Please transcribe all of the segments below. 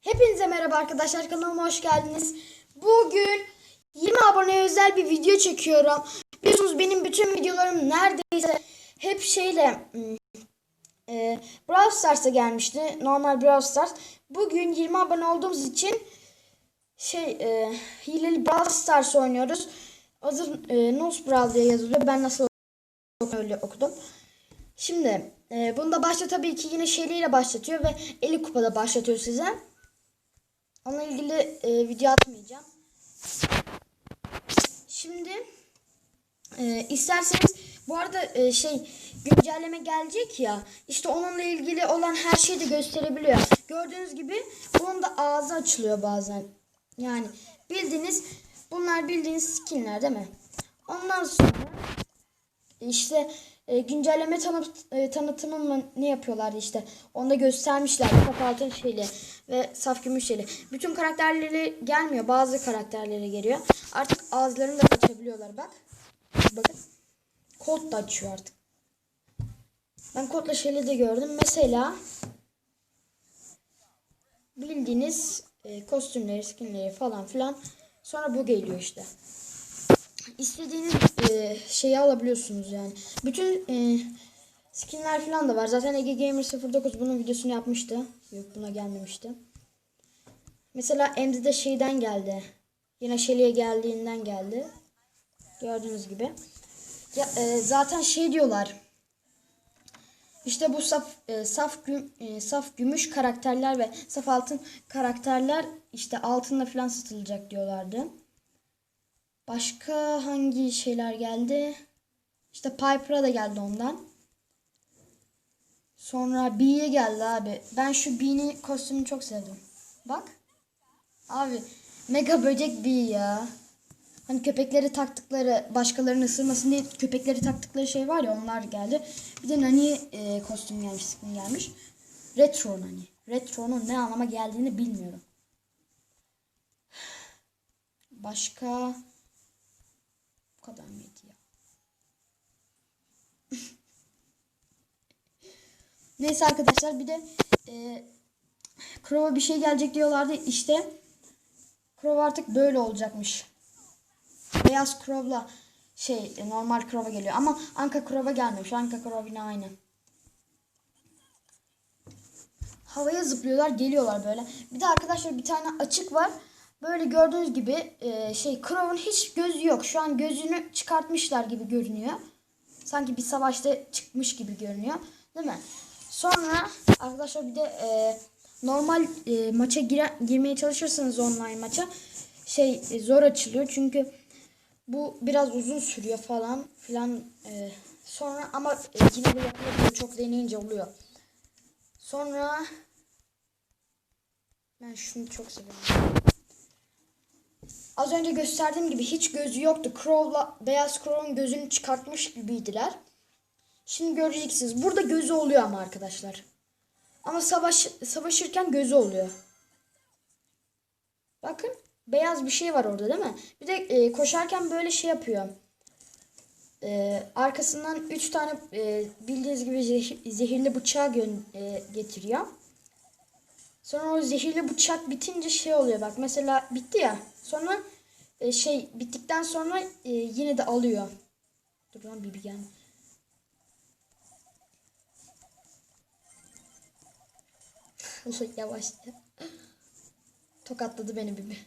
Hepinize merhaba arkadaşlar kanalıma hoş geldiniz. Bugün 20 aboneye özel bir video çekiyorum. Biliyorsunuz benim bütün videolarım neredeyse hep şeyle hmm, e, Brawl Stars'a gelmişti. Normal Brawl Stars. Bugün 20 abone olduğumuz için şey e, hileli Brawl Stars oynuyoruz. Hazır e, Nose Brawl diye yazılıyor. Ben nasıl öyle okudum. Şimdi e, bunda başta tabii ki yine şeyliyle başlatıyor ve 50 kupada başlatıyor size. Onunla ilgili e, video atmayacağım. Şimdi e, isterseniz bu arada e, şey güncelleme gelecek ya işte onunla ilgili olan her şeyi de gösterebiliyor. Gördüğünüz gibi bunun da ağzı açılıyor bazen. Yani bildiğiniz bunlar bildiğiniz skinler değil mi? Ondan sonra işte e, güncelleme tanıt, e, tanıtımı mı ne yapıyorlardı işte. Onda göstermişler top altın şeyli ve saf gümüş şeyli. Bütün karakterleri gelmiyor. Bazı karakterlere geliyor. Artık ağızlarını da açabiliyorlar bak. Bakın. Kod da açıyor artık. Ben kodla şeyli de gördüm. Mesela bildiğiniz e, kostümleri, skinleri falan filan. Sonra bu geliyor işte istediğiniz e, şeyi alabiliyorsunuz yani. Bütün e, skinler falan da var. Zaten Ege Gamer 09 bunun videosunu yapmıştı. Yok buna gelmemişti. Mesela Emzi de şeyden geldi. Yine Shelly'e geldiğinden geldi. Gördüğünüz gibi. Ya, e, zaten şey diyorlar. İşte bu saf e, saf güm, e, saf gümüş karakterler ve saf altın karakterler işte altınla falan satılacak diyorlardı. Başka hangi şeyler geldi? İşte Piper'a da geldi ondan. Sonra Bee'ye geldi abi. Ben şu Bee'nin kostümünü çok sevdim. Bak. Abi mega böcek Bee ya. Hani köpekleri taktıkları başkalarını ısırmasın diye köpekleri taktıkları şey var ya onlar geldi. Bir de Nani e, kostüm gelmiş, skin gelmiş. Retro Nani. Retro'nun ne anlama geldiğini bilmiyorum. Başka kadar mıydı ya? Neyse arkadaşlar bir de e, Crow'a bir şey gelecek diyorlardı. İşte Crow artık böyle olacakmış. Beyaz Crow'la şey e, normal Crow'a geliyor. Ama Anka Crow'a gelmemiş. Anka Crow yine aynı. Havaya zıplıyorlar geliyorlar böyle. Bir de arkadaşlar bir tane açık var. Böyle gördüğünüz gibi e, şey Crow'un hiç gözü yok. Şu an gözünü çıkartmışlar gibi görünüyor. Sanki bir savaşta çıkmış gibi görünüyor. Değil mi? Sonra arkadaşlar bir de e, normal e, maça gire, girmeye çalışırsanız online maça şey e, zor açılıyor. Çünkü bu biraz uzun sürüyor falan filan. E, sonra ama e, yine de yapılabiliyor. Çok deneyince oluyor. Sonra ben şunu çok seviyorum. Az önce gösterdiğim gibi hiç gözü yoktu. Crow'la Beyaz Crow'un gözünü çıkartmış gibiydiler. Şimdi göreceksiniz. Burada gözü oluyor ama arkadaşlar. Ama savaş savaşırken gözü oluyor. Bakın beyaz bir şey var orada değil mi? Bir de e, koşarken böyle şey yapıyor. E, arkasından 3 tane e, bildiğiniz gibi zehir, zehirli bıçağı gö- e, getiriyor. Sonra o zehirli bıçak bitince şey oluyor bak. Mesela bitti ya. Sonra e, şey bittikten sonra e, yine de alıyor. Dur lan Bibi gel. Allah yavaş. Tokatladı beni Bibi.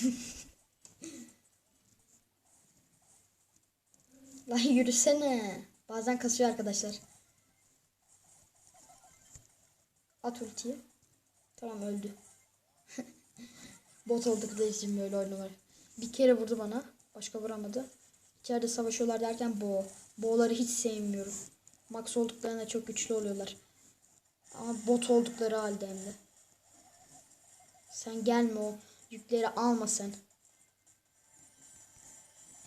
Lan yürüsene. Bazen kasıyor arkadaşlar. At ultiyi. Tamam öldü. Bot olduk da için böyle oynuyorlar. Bir kere vurdu bana. Başka vuramadı. İçeride savaşıyorlar derken bo. Boğları hiç sevmiyorum. Max olduklarında çok güçlü oluyorlar. Ama bot oldukları halde hem de. Sen gelme o yükleri alma sen.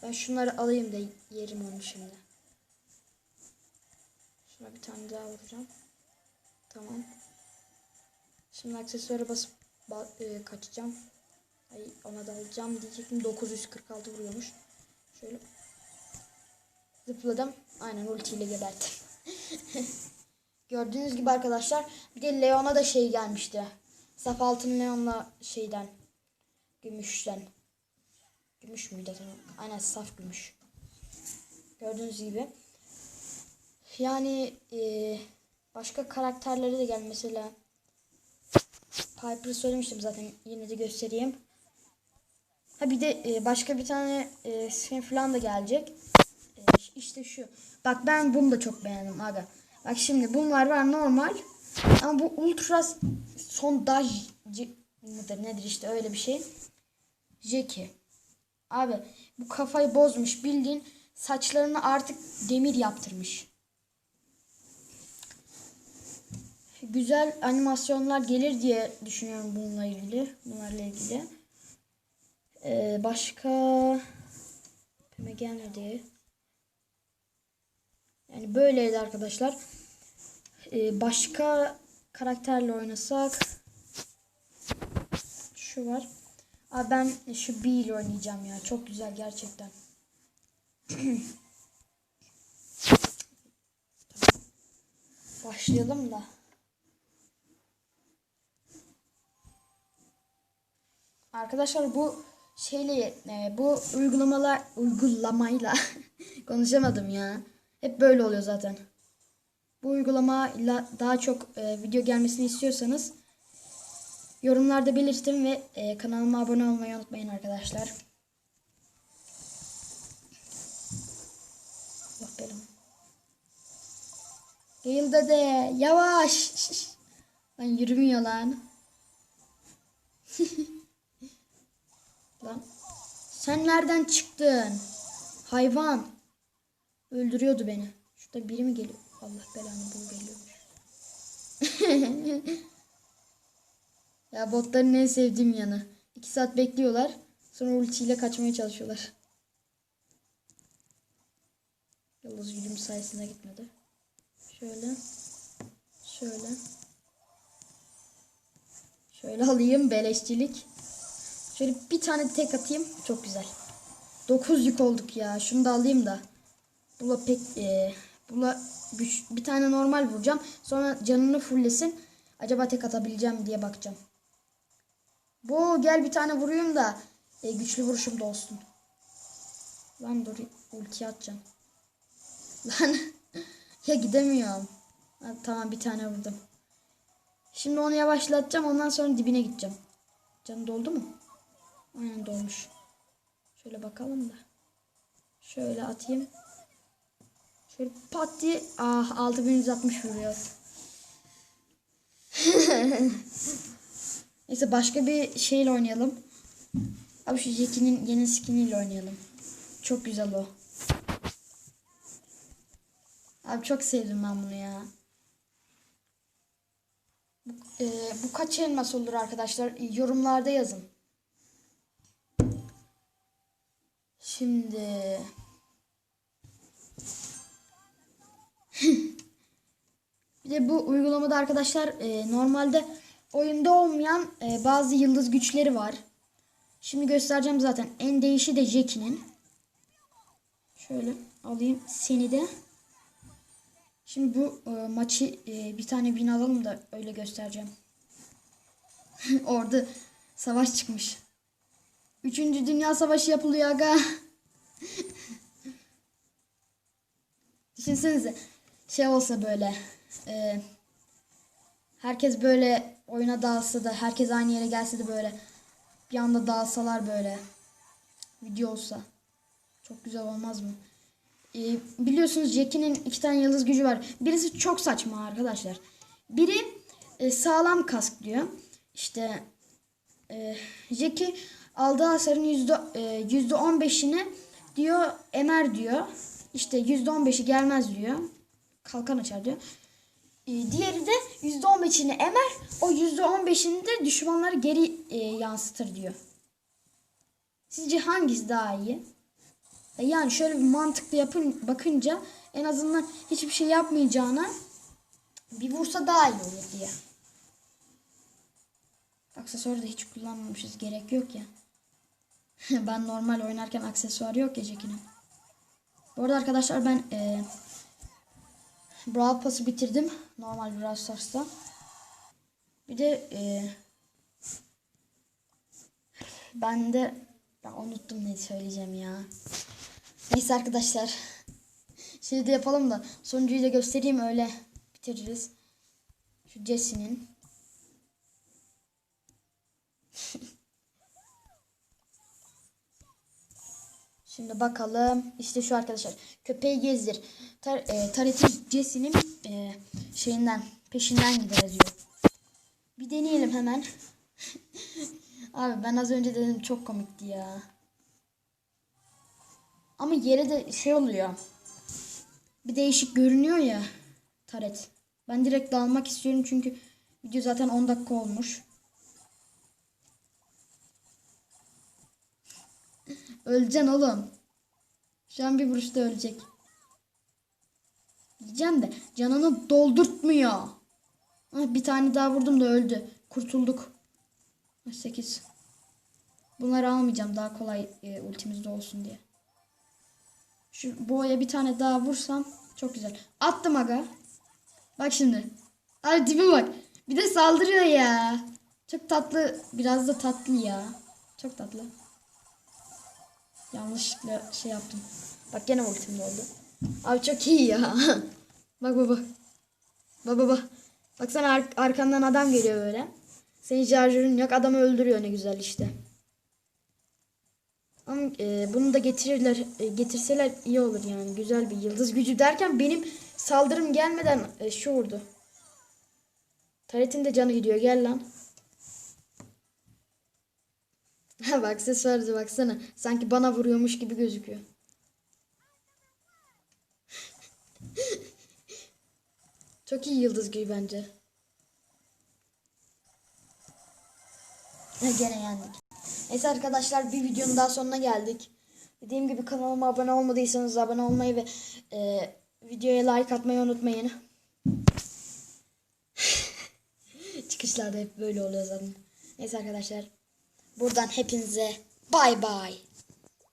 Ben şunları alayım da yerim onu şimdi. Şuna bir tane daha vuracağım. Tamam. Şimdi aksesuara basıp ba e, kaçacağım. Ay ona da alacağım diyecektim. 946 vuruyormuş. Şöyle zıpladım. Aynen ultiyle geberttim. Gördüğünüz gibi arkadaşlar bir de Leon'a da şey gelmişti. Saf altın Leon'la şeyden. Gümüşten. Gümüş müydü? Aynen saf gümüş. Gördüğünüz gibi. Yani e, başka karakterleri de geldi mesela. Piper'ı söylemiştim zaten yine de göstereyim. Ha bir de e, başka bir tane e, skin falan da gelecek. E, işte şu. Bak ben bunu da çok beğendim aga. Bak şimdi bunlar var normal. Ama bu ultra sondaj mıdır nedir işte öyle bir şey. Jackie. Abi bu kafayı bozmuş bildiğin saçlarını artık demir yaptırmış. Güzel animasyonlar gelir diye düşünüyorum bununla ilgili. Bunlarla ilgili. Ee, başka Pime gelmedi. Yani böyleydi arkadaşlar. Ee, başka karakterle oynasak şu var. Abi ben şu B ile oynayacağım ya. Çok güzel gerçekten. Başlayalım da. Arkadaşlar bu şeyle e, bu uygulamalar uygulamayla konuşamadım ya. Hep böyle oluyor zaten. Bu uygulamayla daha çok e, video gelmesini istiyorsanız yorumlarda belirtin ve e, kanalıma abone olmayı unutmayın arkadaşlar. Allah belanı. Gale dede yavaş. Lan yürümüyor lan. lan. Sen nereden çıktın? Hayvan. Öldürüyordu beni. Şurada biri mi geliyor? Allah belanı bul geliyormuş. ya botların en sevdiğim yanı. 2 saat bekliyorlar. Sonra ultiyle kaçmaya çalışıyorlar. Yıldız gücüm sayesinde gitmedi. Şöyle. Şöyle. Şöyle alayım beleşçilik. Şöyle bir tane tek atayım. Çok güzel. 9 yük olduk ya. Şunu da alayım da. Bula pek e, bula güç bir tane normal vuracağım. Sonra canını fulllesin. Acaba tek atabileceğim diye bakacağım. Bu gel bir tane vurayım da e, güçlü vuruşum da olsun. Lan dur ulti atacağım. Lan ya gidemiyorum. Ha, tamam bir tane vurdum. Şimdi onu yavaşlatacağım ondan sonra dibine gideceğim. Canı doldu mu? Aynen dolmuş. Şöyle bakalım da. Şöyle atayım. Şöyle pat diye. Ah 6160 vuruyor. Neyse başka bir şeyle oynayalım. Abi şu Jackie'nin yeni skiniyle oynayalım. Çok güzel o. Abi çok sevdim ben bunu ya. Bu, e, bu kaç elmas olur arkadaşlar? Yorumlarda yazın. Şimdi bir de bu uygulamada arkadaşlar e, normalde oyunda olmayan e, bazı yıldız güçleri var. Şimdi göstereceğim zaten. En değişi de Jackie'nin. Şöyle alayım seni de. Şimdi bu e, maçı e, bir tane win alalım da öyle göstereceğim. Orada savaş çıkmış. Üçüncü Dünya Savaşı yapılıyor aga. Düşünsenize şey olsa böyle e, herkes böyle oyuna dalsa da herkes aynı yere gelse de böyle bir anda dalsalar böyle video olsa çok güzel olmaz mı? E, biliyorsunuz Jackie'nin iki tane yıldız gücü var. Birisi çok saçma arkadaşlar. Biri e, sağlam kask diyor. İşte e, Jackie aldığı hasarın yüzde e, yüzde on beşini diyor emer diyor. İşte yüzde on beşi gelmez diyor. Kalkan açar diyor. E, diğeri de yüzde on beşini emer. O yüzde on beşini de düşmanları geri e, yansıtır diyor. Sizce hangisi daha iyi? E, yani şöyle bir mantıklı yapın bakınca en azından hiçbir şey yapmayacağına bir vursa daha iyi olur diye. Aksesuarı da hiç kullanmamışız. Gerek yok ya. ben normal oynarken aksesuar yok ya. Bu arada arkadaşlar ben e, Brawl Pass'ı bitirdim. Normal Brawl Stars'ta. Bir de e, ben de ben unuttum ne söyleyeceğim ya. Neyse arkadaşlar. Şimdi de yapalım da sonuncuyu da göstereyim öyle bitiririz. Şu Jesse'nin. Şimdi bakalım. İşte şu arkadaşlar. Köpeği gezdir. Tar e, Taret'in Jesse'nin e, şeyinden peşinden gideriz diyor. Bir deneyelim hemen. Abi ben az önce dedim çok komikti ya. Ama yere de şey oluyor. Bir değişik görünüyor ya. Taret. Ben direkt dalmak istiyorum çünkü video zaten 10 dakika olmuş. Öleceksin oğlum. Şu an bir vuruşta ölecek. Diyeceğim de canını doldurtmuyor. Bir tane daha vurdum da öldü. Kurtulduk. 8. Bunları almayacağım daha kolay e, ultimizde olsun diye. Şu boğaya bir tane daha vursam çok güzel. Attım aga. Bak şimdi. Abi tipe bak. Bir de saldırıyor ya. Çok tatlı. Biraz da tatlı ya. Çok tatlı. Yanlışlıkla şey yaptım. Bak gene ultim oldu. Abi çok iyi ya. bak baba. Bak baba. Baksana ar- arkandan adam geliyor böyle. Senin şarjörün yok. Adamı öldürüyor ne güzel işte. Ama e, bunu da getirirler, e, getirseler iyi olur yani. Güzel bir yıldız gücü derken benim saldırım gelmeden e, şu vurdu. Taret'in de canı gidiyor. Gel lan. Ha bak ses verdi baksana. Sanki bana vuruyormuş gibi gözüküyor. Çok iyi yıldız gücü bence. Ha, gene yendik. Neyse arkadaşlar bir videonun daha sonuna geldik. Dediğim gibi kanalıma abone olmadıysanız abone olmayı ve e, videoya like atmayı unutmayın. Çıkışlarda hep böyle oluyor zaten. Neyse arkadaşlar. Buradan hepinize bay bay.